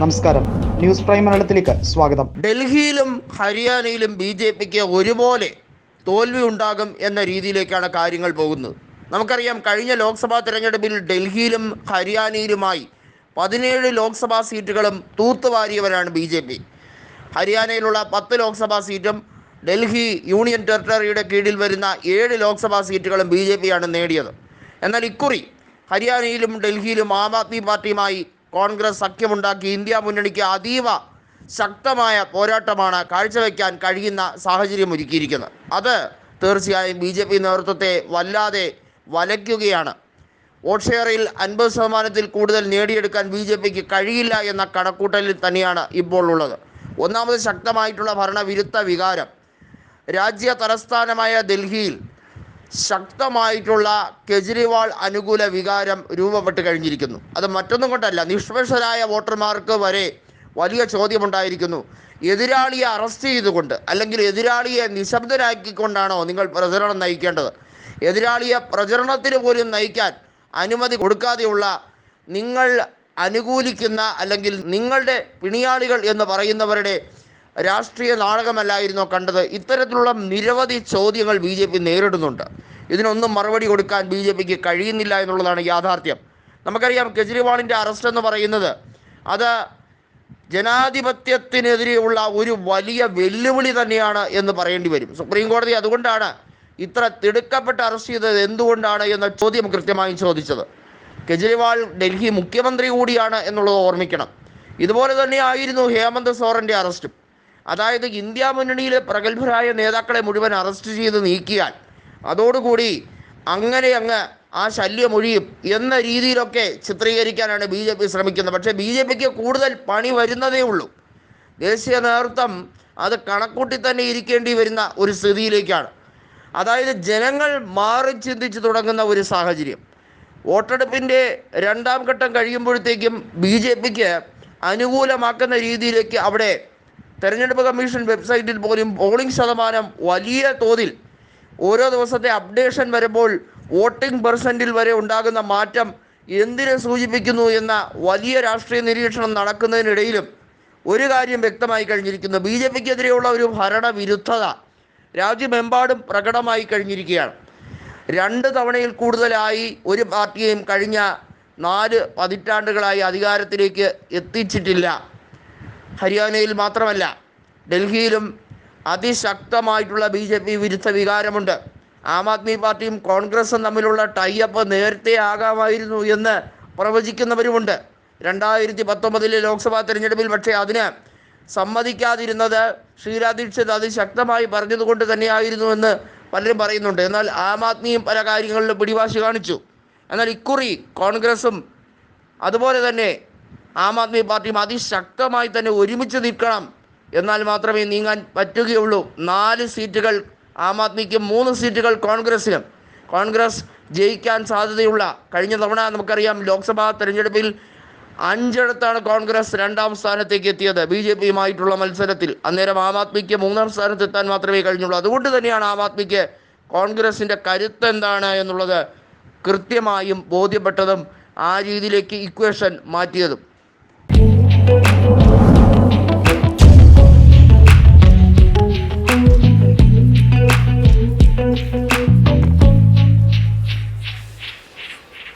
നമസ്കാരം. News prime മലയാളത്തിലേക്ക് സ്വാഗതം. ഡൽഹിയിലും ഹരിയാനയിലും ബി ജെ പിക്ക് ഒരുപോലെ തോൽവി ഉണ്ടാകും എന്ന രീതിയിലേക്കാണ് കാര്യങ്ങൾ പോകുന്നത്. നമുക്കറിയാം കഴിഞ്ഞ ലോക്സഭാ തെരഞ്ഞെടുപ്പിൽ ഡൽഹിയിലും ഹരിയാനയിലുമായി പതിനേഴ് ലോക്സഭാ സീറ്റുകളും തൂത്തുവാരിയവരാണ് ബി ജെ പി ഹരിയാനയിലുള്ള പത്ത് ലോക്സഭാ സീറ്റും ഡൽഹി യൂണിയൻ ടെറിട്ടറിയുടെ കീഴിൽ വരുന്ന ഏഴ് ലോക്സഭാ സീറ്റുകളും ബി ജെ പിയാണ് നേടിയത്. എന്നാൽ ഇക്കുറി ഹരിയാനയിലും ഡൽഹിയിലും ആം ആദ്മി പാർട്ടിയുമായി കോൺഗ്രസ് സഖ്യമുണ്ടാക്കി ഇന്ത്യ മുന്നണിക്ക് അതീവ ശക്തമായ പോരാട്ടമാണ് കാഴ്ചവെക്കാൻ കഴിയുന്ന സാഹചര്യം ഒരുക്കിയിരിക്കുന്നത്. അത് തീർച്ചയായും ബി ജെ പി നേതൃത്വത്തെ വല്ലാതെ വലയ്ക്കുകയാണ്. വോട്ട് ഷെയറിൽ അൻപത് ശതമാനത്തിൽ കൂടുതൽ നേടിയെടുക്കാൻ ബി ജെ പിക്ക് കഴിയില്ല എന്ന കണക്കൂട്ടലിൽ തന്നെയാണ് ഇപ്പോൾ ഉള്ളത്. ഒന്നാമത് ശക്തമായിട്ടുള്ള ഭരണവിരുദ്ധ വികാരം. രാജ്യ തലസ്ഥാനമായ ഡൽഹിയിൽ ശക്തമായിട്ടുള്ള കെജ്രിവാൾ അനുകൂല വികാരം രൂപപ്പെട്ട് കഴിഞ്ഞിരിക്കുന്നു. അത് മറ്റൊന്നും കൊണ്ടല്ല നിഷ്പക്ഷരായ വോട്ടർമാർക്ക് വരെ വലിയ ചോദ്യമുണ്ടായിരിക്കുന്നു. എതിരാളിയെ അറസ്റ്റ് ചെയ്തുകൊണ്ട് അല്ലെങ്കിൽ എതിരാളിയെ നിശബ്ദരാക്കിക്കൊണ്ടാണോ നിങ്ങൾ പ്രചരണം നയിക്കേണ്ടത്? എതിരാളിയെ പ്രചരണത്തിന് പോലും നയിക്കാൻ അനുമതി കൊടുക്കാതെയുള്ള നിങ്ങൾ അനുകൂലിക്കുന്ന അല്ലെങ്കിൽ നിങ്ങളുടെ പിണിയാളികൾ എന്ന് പറയുന്നവരുടെ രാഷ്ട്രീയ നാടകമല്ലായിരുന്നോ കണ്ടത്? ഇത്തരത്തിലുള്ള നിരവധി ചോദ്യങ്ങൾ ബി ജെ പി നേരിടുന്നുണ്ട്. ഇതിനൊന്നും മറുപടി കൊടുക്കാൻ ബി ജെ പിക്ക് കഴിയുന്നില്ല എന്നുള്ളതാണ് യാഥാർത്ഥ്യം. നമുക്കറിയാം കെജ്രിവാളിന്റെ അറസ്റ്റ് എന്ന് പറയുന്നത് അത് ജനാധിപത്യത്തിനെതിരെയുള്ള ഒരു വലിയ വെല്ലുവിളി തന്നെയാണ് എന്ന് പറയേണ്ടി വരും. സുപ്രീം കോടതി അതുകൊണ്ടാണ് ഇത്ര തിടുക്കപ്പെട്ട് അറസ്റ്റ് ചെയ്തത് എന്തുകൊണ്ടാണ് എന്ന ചോദ്യം കൃത്യമായും ചോദിച്ചത്. കെജ്രിവാൾ ഡൽഹി മുഖ്യമന്ത്രി കൂടിയാണ് എന്നുള്ളത് ഓർമ്മിക്കണം. ഇതുപോലെ തന്നെ ആയിരുന്നു ഹേമന്ത് സോറന്റെ അറസ്റ്റും. അതായത് ഇന്ത്യ മുന്നണിയിലെ പ്രഗത്ഭരായ നേതാക്കളെ മുഴുവൻ അറസ്റ്റ് ചെയ്ത് നീക്കിയാൽ അതോടുകൂടി അങ്ങനെ അങ്ങ് ആ ശല്യം ഒഴിയും എന്ന രീതിയിലൊക്കെ ചിത്രീകരിക്കാനാണ് ബി ജെ പി ശ്രമിക്കുന്നത്. പക്ഷേ ബി ജെ പിക്ക് കൂടുതൽ പണി വരുന്നതേ ഉള്ളൂ. ദേശീയ നേതൃത്വം അത് കണക്കൂട്ടി തന്നെ ഇരിക്കേണ്ടി വരുന്ന ഒരു സ്ഥിതിയിലേക്കാണ്. അതായത് ജനങ്ങൾ മാറി ചിന്തിച്ച് തുടങ്ങുന്ന ഒരു സാഹചര്യം. വോട്ടെടുപ്പിന്റെ രണ്ടാം ഘട്ടം കഴിയുമ്പോഴത്തേക്കും ബി ജെ പിക്ക് അനുകൂലമാക്കുന്ന രീതിയിലേക്ക് അവിടെ തെരഞ്ഞെടുപ്പ് കമ്മീഷൻ വെബ്സൈറ്റിൽ പോലും പോളിംഗ് ശതമാനം വലിയ തോതിൽ ഓരോ ദിവസത്തെ അപ്ഡേഷൻ വരുമ്പോൾ വോട്ടിംഗ് പെർസെന്റിൽ വരെ ഉണ്ടാകുന്ന മാറ്റം എന്തിനെ സൂചിപ്പിക്കുന്നു എന്ന വലിയ രാഷ്ട്രീയ നിരീക്ഷണം നടക്കുന്നതിനിടയിലും ഒരു കാര്യം വ്യക്തമായി കഴിഞ്ഞിരിക്കുന്നു. ബി ജെ പിക്കെതിരെയുള്ള ഒരു ഭരണവിരുദ്ധത രാജ്യമെമ്പാടും പ്രകടമായി കഴിഞ്ഞിരിക്കുകയാണ്. രണ്ട് തവണയിൽ കൂടുതലായി ഒരു പാർട്ടിയെയും കഴിഞ്ഞ നാല് പതിറ്റാണ്ടുകളായി അധികാരത്തിലേക്ക് എത്തിച്ചിട്ടില്ല. ഹരിയാനയിൽ മാത്രമല്ല ഡൽഹിയിലും അതിശക്തമായിട്ടുള്ള ബി ജെ പി വിരുദ്ധ വികാരമുണ്ട്. ആം ആദ്മി പാർട്ടിയും കോൺഗ്രസും തമ്മിലുള്ള ടൈഅപ്പ് നേരത്തെ ആകാമായിരുന്നു എന്ന് പ്രവചിക്കുന്നവരുമുണ്ട്. രണ്ടായിരത്തി പത്തൊമ്പതിലെ ലോക്സഭാ തിരഞ്ഞെടുപ്പിൽ പക്ഷേ അതിന് സമ്മതിക്കാതിരുന്നത് ഷീലാ ദീക്ഷിത് അതിശക്തമായി പറഞ്ഞതുകൊണ്ട് തന്നെയായിരുന്നു എന്ന് പലരും പറയുന്നുണ്ട്. എന്നാൽ ആം ആദ്മിയും പല കാര്യങ്ങളിലും പിടിവാശി കാണിച്ചു. എന്നാൽ ഇക്കുറി കോൺഗ്രസും അതുപോലെ തന്നെ ആം ആദ്മി പാർട്ടിയും അതിശക്തമായി തന്നെ ഒരുമിച്ച് നിൽക്കണം. എന്നാൽ മാത്രമേ നീങ്ങാൻ പറ്റുകയുള്ളൂ. നാല് സീറ്റുകൾ ആം ആദ്മിക്ക് മൂന്ന് സീറ്റുകൾ കോൺഗ്രസിനും. കോൺഗ്രസ് ജയിക്കാൻ സാധ്യതയുള്ള കഴിഞ്ഞ തവണ നമുക്കറിയാം ലോക്സഭാ തെരഞ്ഞെടുപ്പിൽ അഞ്ചിടത്താണ് കോൺഗ്രസ് രണ്ടാം സ്ഥാനത്തേക്ക് എത്തിയത്. ബി ജെ പിയുമായിട്ടുള്ള മത്സരത്തിൽ അന്നേരം ആം ആദ്മിക്ക് മൂന്നാം സ്ഥാനത്തെത്താൻ മാത്രമേ കഴിഞ്ഞുള്ളൂ. അതുകൊണ്ട് തന്നെയാണ് ആം ആദ്മിക്ക് കോൺഗ്രസിന്റെ കരുത്ത് എന്താണ് എന്നുള്ളത് കൃത്യമായും ബോധ്യപ്പെട്ടതും ആ രീതിയിലേക്ക് ഇക്വേഷൻ മാറ്റിയതും.